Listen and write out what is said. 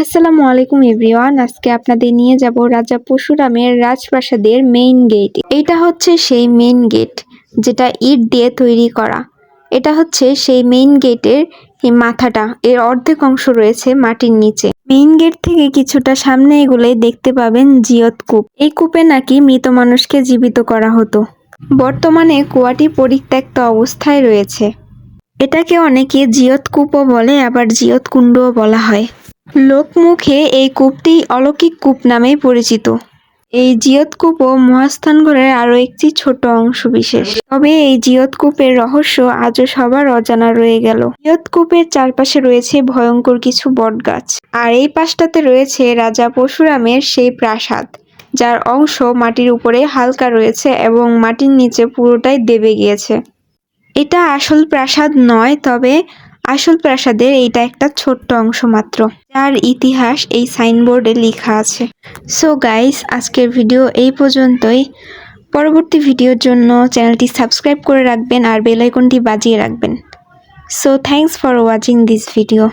আসসালামু আলাইকুম এভরিওয়ান। আজকে আপনাদের নিয়ে যাব রাজা পরশুরামের রাজপ্রাসাদের মেইন গেট এটা হচ্ছে সেই মেইন গেট যেটা ইট দিয়ে তৈরি করা। এটা হচ্ছে সেই মেইন গেটের মাথাটা। এর অর্ধেক অংশ রয়েছে মাটির নিচে। মেইন গেট থেকে কিছুটা সামনে এগুলোই দেখতে পাবেন জিয়ত কূপ। এই কূপে নাকি মৃত মানুষকে জীবিত করা হতো। বর্তমানে কুয়াটি পরিত্যক্ত অবস্থায় রয়েছে। এটাকে অনেকে জিয়ত কূপও বলে, আবার জিয়ত কুণ্ডও বলা হয়। লোকমুখে এই কূপটি অলৌকিক কূপ নামেই পরিচিত। এই জিয়ত কূপও মহাস্থানগড়ের আরও একটি ছোট অংশ বিশেষ। তবে এই জিয়ত কূপের রহস্য আজও সবার অজানা রয়ে গেল। জিয়ত কূপের চারপাশে রয়েছে ভয়ঙ্কর কিছু বটগাছ। আর এই পাশটাতে রয়েছে রাজা পরশুরামের সেই প্রাসাদ, যার অংশ মাটির উপরে হালকা রয়েছে এবং মাটির নিচে পুরোটাই দেবে গিয়েছে। এটা আসল প্রাসাদ নয়, তবে আসল প্রাসাদের এইটা একটা ছোট্ট অংশ মাত্র, যার ইতিহাস এই সাইনবোর্ডে লেখা আছে। সো গাইস আজকের ভিডিও এই পর্যন্তই। পরবর্তী ভিডিওর জন্য চ্যানেলটি সাবস্ক্রাইব করে রাখবেন আর বেলাইকনটি বাজিয়ে রাখবেন। So thanks for watching this video